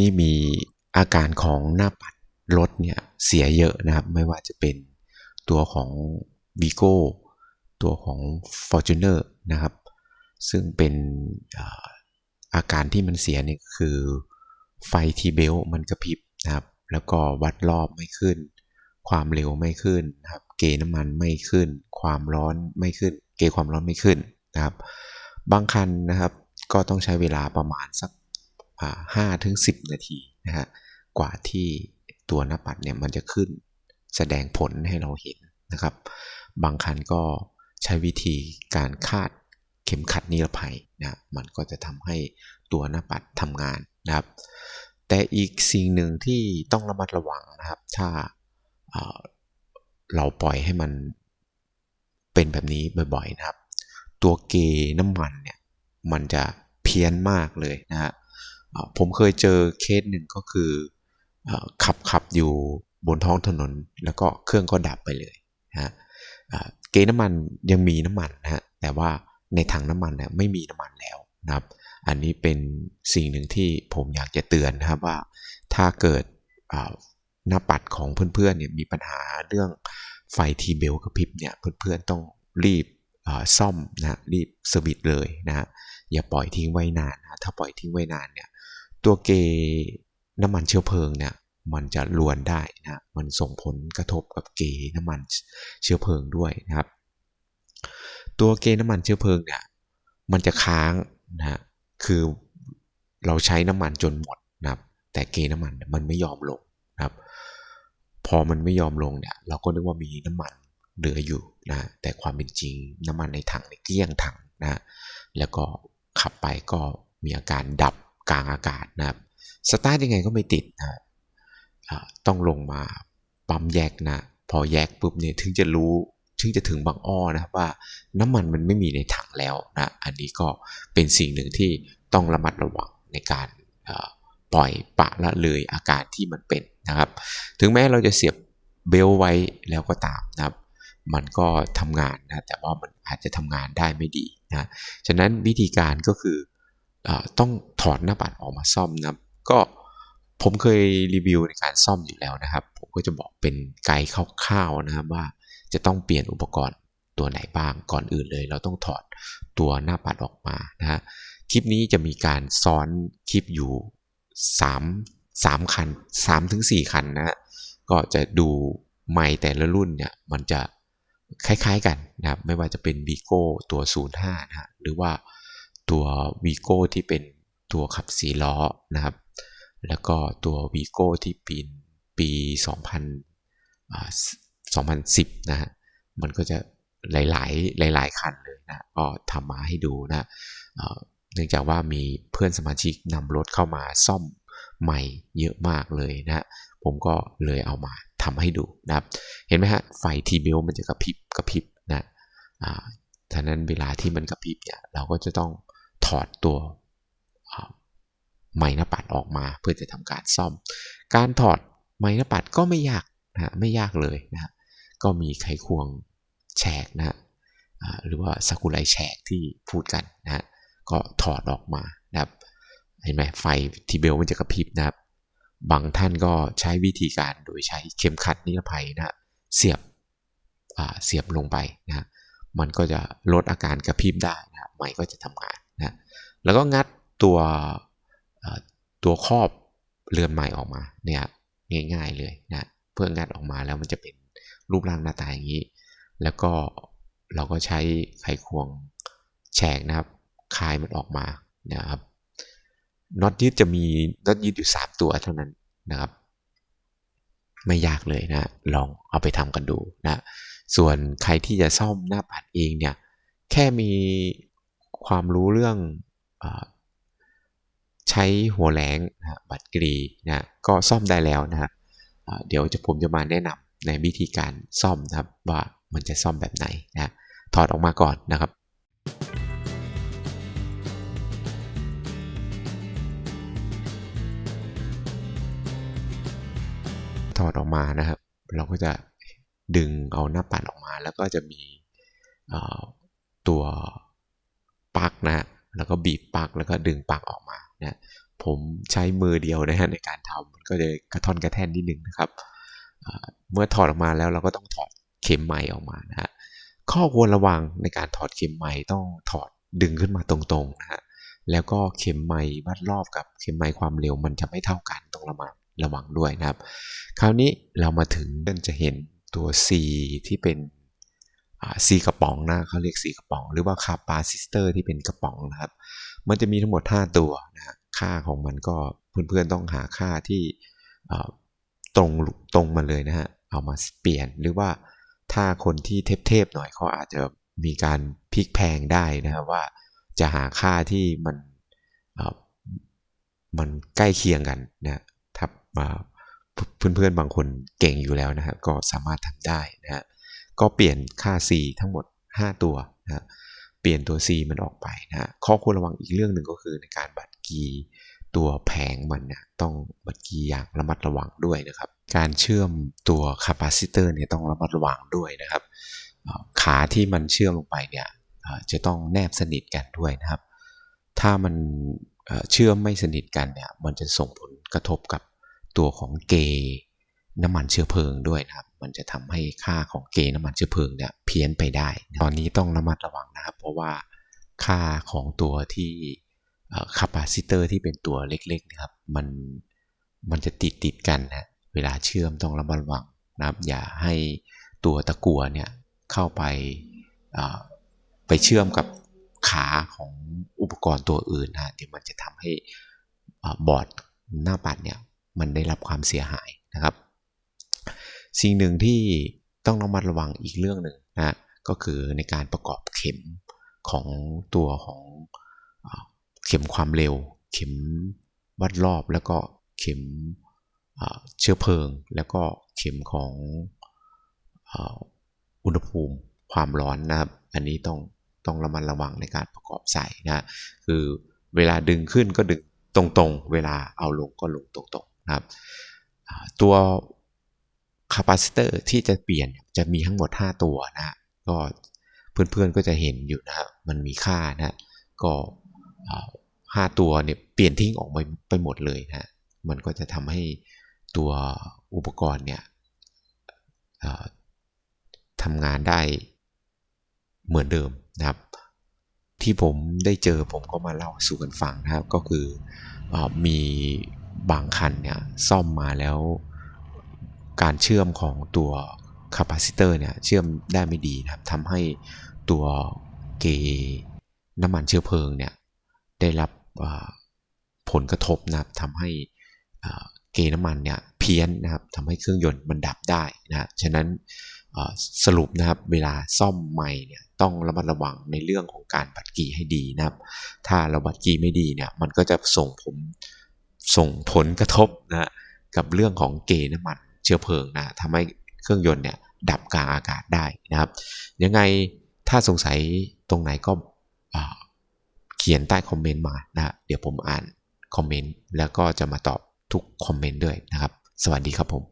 นี้มีอาการของหน้าปัดรถเนี่ยเสียเยอะนะครับ ไม่ว่าจะเป็นตัวของ v i g o ตัวของ Fortuner นะครับ ซึ่งเป็นอาการที่มันเสียเนี่ยคือไฟทีเบลมันกระพริบนะครับ แล้วก็วัดรอบไม่ขึ้น ความเร็วไม่ขึ้นนะครับ เกน้ำมันไม่ขึ้น ความร้อนไม่ขึ้น เกความร้อนไม่ขึ้นนะครับ บางคันนะครับ ก็ต้องใช้เวลาประมาณสัก ห้าถึงสิบนาทีนะฮะกว่าที่ตัวหน้าปัดเนี่ยมันจะขึ้นแสดงผลให้เราเห็นนะครับ บางคันก็ใช้วิธีการคาดเข็มขัดนิรภัยนะมันก็จะทำให้ตัวหน้าปัดทำงานนะครับ แต่อีกสิ่งหนึ่งที่ต้องระมัดระวังนะครับ ถ้าเราปล่อยให้มันเป็นแบบนี้บ่อยๆนะครับ ตัวเกน้ำมันเนี่ยมันจะเพี้ยนมากเลยนะฮะ ผมเคยเจอเคสหนึ่งก็คือขับขับอยู่บนท้องถนน แล้วก็เครื่องก็ดับไปเลยนะฮะเกน้ำมันยังมีน้ำมันนะฮะแต่ว่าในถังน้ำมันเนี่ยไม่มีน้ำมันแล้วนะครับ อันนี้เป็นสิ่งหนึ่งที่ผมอยากจะเตือนนะครับว่าถ้าเกิดหน้าปัดของเพื่อนๆเนี่ยมีปัญหาเรื่องไฟทีเบลกระพริบเนี่ยเพื่อนๆต้องรีบซ่อมนะรีบสวิตเลยนะอย่าปล่อยทิ้งไว้นานนะถ้าปล่อยทิ้งไว้นานเนี่ย ตัวเกน้ำมันเชื้อเพลิงเนี่ยมันจะลวนได้นะมันส่งผลกระทบกับเกน้ำมันเชื้อเพลิงด้วยนะครับ ตัวเกน้ำมันเชื้อเพลิงเนี่ยมันจะค้างนะคือเราใช้น้ำมันจนหมดนะครับ แต่เกน้ำมันมันไม่ยอมลงนะครับ พอมันไม่ยอมลงเนี่ยเราก็นึกว่ามีน้ำมันเหลืออยู่นะ แต่ความเป็นจริงน้ำมันในถังในเกลี้ยงถังนะ แล้วก็ขับไปก็มีอาการดับ กลางอากาศนะครับสตาร์ทยังไงก็ไม่ติดนะต้องลงมาปั๊มแยกนะ พอแยกปุ๊บเนี่ยถึงจะรู้ถึงจะถึงบางอ้อนะว่าน้ำมันมันไม่มีในถังแล้วนะ อันนี้ก็เป็นสิ่งหนึ่งที่ต้องระมัดระวังในการปล่อยปะละเลยอาการที่มันเป็นนะครับ ถึงแม้เราจะเสียบเบลไว้แล้วก็ตามนะครับ มันก็ทำงานนะแต่ว่ามันอาจจะทำงานได้ไม่ดีนะ ฉะนั้นวิธีการก็คืออ ต้องถอดหน้าปัดออกมาซ่อมนะก็ผมเคยรีวิวในการซ่อมอยู่แล้วนะครับ ผมก็จะบอกเป็นไกด์คร่าวๆนะครับว่าจะต้องเปลี่ยนอุปกรณ์ตัวไหนบ้างก่อนอื่นเลย เราต้องถอดตัวหน้าปัดออกมานะฮะคลิปนี้จะมีการซ้อนคลิปอยู่ 3 3 คัน 3 ถึง 4 คันนะฮะก็จะดูไม้แต่ละรุ่นเนี่ยมันจะคล้ายๆกันนะครับไม่ว่าจะเป็น v ีโก้ตัว 05นะฮะหรือว่า ตัว v ีโก้ที่เป็นตัวขับสีล้อนะครับ แล้วก็ตัว v ีโก้ที่ปีนปี 2000 2010 นะฮะ มันก็จะหลายๆ หลาย ๆ คันเลยนะ ก็ทำมาให้ดูนะเนื่องจากว่ามีเพื่อนสมาชิกนำรถเข้ามาซ่อมใหม่เยอะมากเลยนะ ผมก็เลยเอามาทำให้ดูนะครับ เห็นไหมฮะ ไฟทีเบลมันจะกระพริบกระพริบนะอ่าฉะนั้นเวลาที่มันกระพริบเนี่ย เราก็จะต้อง ถอดตัวไม้หน้าปัดออกมาเพื่อจะทำการซ่อม การถอดไม้หน้าปัดก็ไม่ยากนะไม่ยากเลยนะก็มีไขควงแฉกนะหรือว่าสกุไลแฉกที่พูดกันนะก็ถอดออกมานะครับเห็นไหมไฟทีเบลมันจะกระพริบนะครับ บางท่านก็ใช้วิธีการโดยใช้เข็มขัดนิรภัยนะเสียบเสียบลงไปนะมันก็จะลดอาการกระพริบได้นะไม้ก็จะทำงาน นะแล้วก็งัดตัวตัวครอบเรือนใหม่ออกมาเนี่ยง่ายๆเลยนะเพื่องัดออกมาแล้วมันจะเป็นรูปร่างหน้าตาอย่างนี้ แล้วก็เราก็ใช้ไขควงแฉกนะครับคลายมันออกมานะครับน็อตยึดจะมีน็อตยึดอยู่ 3 ตัวเท่านั้นนะครับ ไม่ยากเลยนะลองเอาไปทำกันดูนะส่วนใครที่จะซ่อมหน้าปัดเองเนี่ยแค่มี ความรู้เรื่องอใช้หัวแหลงนะบัตรกรีนะก็ซ่อมได้แล้วนะเดี๋ยวจะผมจะมาแนะนำในวิธีการซ่อมนะครับว่ามันจะซ่อมแบบไหนนะถอดออกมาก่อนนะครับถอดออกมานะครับ เราก็จะดึงเอาหน้าปัดออกมา แล้วก็จะมีตัว ปลั๊กนะแล้วก็บีบปลั๊กแล้วก็ดึงปลั๊กออกมานะผมใช้มือเดียวนะฮะในการทำมันก็จะกระท่อนกระแท่นนิดนึงนะครับเมื่อถอดออกมาแล้วเราก็ต้องถอดเข็มไม้ออกมานะฮะข้อควรระวังในการถอดเข็มไม้ต้องถอดดึงขึ้นมาตรงๆนะฮะแล้วก็เข็มไม้วัดรอบกับเข็มไม้ความเร็วมันจะไม่เท่ากันต้องระมัดระวังด้วยนะครับ คราวนี้เรามาถึงเ่จะเห็นตัว C ที่เป็น C กระป๋องนะเขาเรียก C กระป๋อง หรือว่าคาปาซิสเตอร์ที่เป็นกระป๋องนะครับ มันจะมีทั้งหมด 5 ตัวนะค่าของมันก็เพื่อนๆต้องหาค่าที่ตรงตรงมาเลยนะฮะเอามาเปลี่ยนหรือว่าถ้าคนที่เทพๆหน่อยเขาอาจจะมีการพลิกแพงได้นะครับว่าจะหาค่าที่มันมันใกล้เคียงกันนะถ้าเพื่อนๆบางคนเก่งอยู่แล้วนะฮะก็สามารถทำได้นะฮะ ก็เปลี่ยนค่า c ทั้งหมด 5 ตัวนะเปลี่ยนตัว c มันออกไปนะข้อควรระวังอีกเรื่องหนึ่งก็คือในการบัตรกีตัวแผงมันเนี่ยต้องบัตรกีอย่างระมัดระวังด้วยนะครับ การเชื่อมตัวคาปาซิเตอร์เนี่ยต้องระมัดระวังด้วยนะครับ ขาที่มันเชื่อมลงไปเนี่ยจะต้องแนบสนิทกันด้วยนะครับ ถ้ามันเชื่อมไม่สนิทกันเนี่ยมันจะส่งผลกระทบกับตัวของเกน้ำมันเชื้อเพลิงด้วยนะครับ มันจะทำให้ค่าของเกน้ำมันเชื้อเพลิงเนี่ยเพี้ยนไปได้ ตอนนี้ต้องระมัดระวังนะครับ เพราะว่าค่าของตัวที่คาปาซิเตอร์ที่เป็นตัวเล็กๆนะครับ มันมันจะติดติดกันนะเวลาเชื่อมต้องระมัดระวังนะครับ อย่าให้ตัวตะกั่วเนี่ยเข้าไปไปเชื่อมกับขาของอุปกรณ์ตัวอื่นนะเดี๋ยวมันจะทำให้บอร์ดหน้าปัดเนี่ยมันได้รับความเสียหายนะครับ สิ่งหนึ่งที่ต้องระมัดระวังอีกเรื่องหนึ่งนะก็คือในการประกอบเข็มของตัวของเข็มความเร็ว เข็มวัดรอบแล้วก็เข็มเชื้อเพลิง แล้วก็เข็มของอุณหภูมิความร้อนนะครับ อันนี้ต้องต้องระมัดระวังในการประกอบใส่นะคือเวลาดึงขึ้นก็ดึงตรงๆ เวลาเอาลงก็ลงตรงๆนะครับตัว คาปาซิเตอร์ที่จะเปลี่ยนจะมีทั้งหมด 5 ตัวนะก็เพื่อนๆก็จะเห็นอยู่นะมันมีค่านะก็ห้าตัวเนี่ยเปลี่ยนทิ้งออกไปไปหมดเลยนะมันก็จะทำให้ตัวอุปกรณ์เนี่ยทำงานได้เหมือนเดิมนะครับ ที่ผมได้เจอผมก็มาเล่าสู่กันฟังนะครับ ก็คืออมีบางคันเนี่ยซ่อมมาแล้ว การเชื่อมของตัวคาปาซิเตอร์เนี่ยเชื่อมได้ไม่ดีนะครับทำให้ตัวเกน้ำมันเชื้อเพลิงเนี่ยได้รับผลกระทบนะครับทำให้เกน้ำมันเนี่ยเพี้ยนนะครับทำให้เครื่องยนต์มันดับได้นะฉะนั้นสรุปนะครับเวลาซ่อมใหม่เนี่ยต้องระมัดระวังในเรื่องของการบัดกีให้ดีนะครับ ถ้าเราบัดกีไม่ดีเนี่ยมันก็จะส่งผมส่งผลกระทบนะกับเรื่องของเกน้ำมัน เชื้อเพลิงนะทำให้เครื่องยนต์เนี่ยดับกลางอากาศได้นะครับ ยังไงถ้าสงสัยตรงไหนก็เขียนใต้คอมเมนต์มานะเดี๋ยวผมอ่านคอมเมนต์แล้วก็จะมาตอบทุกคอมเมนต์ด้วยนะครับ สวัสดีครับผม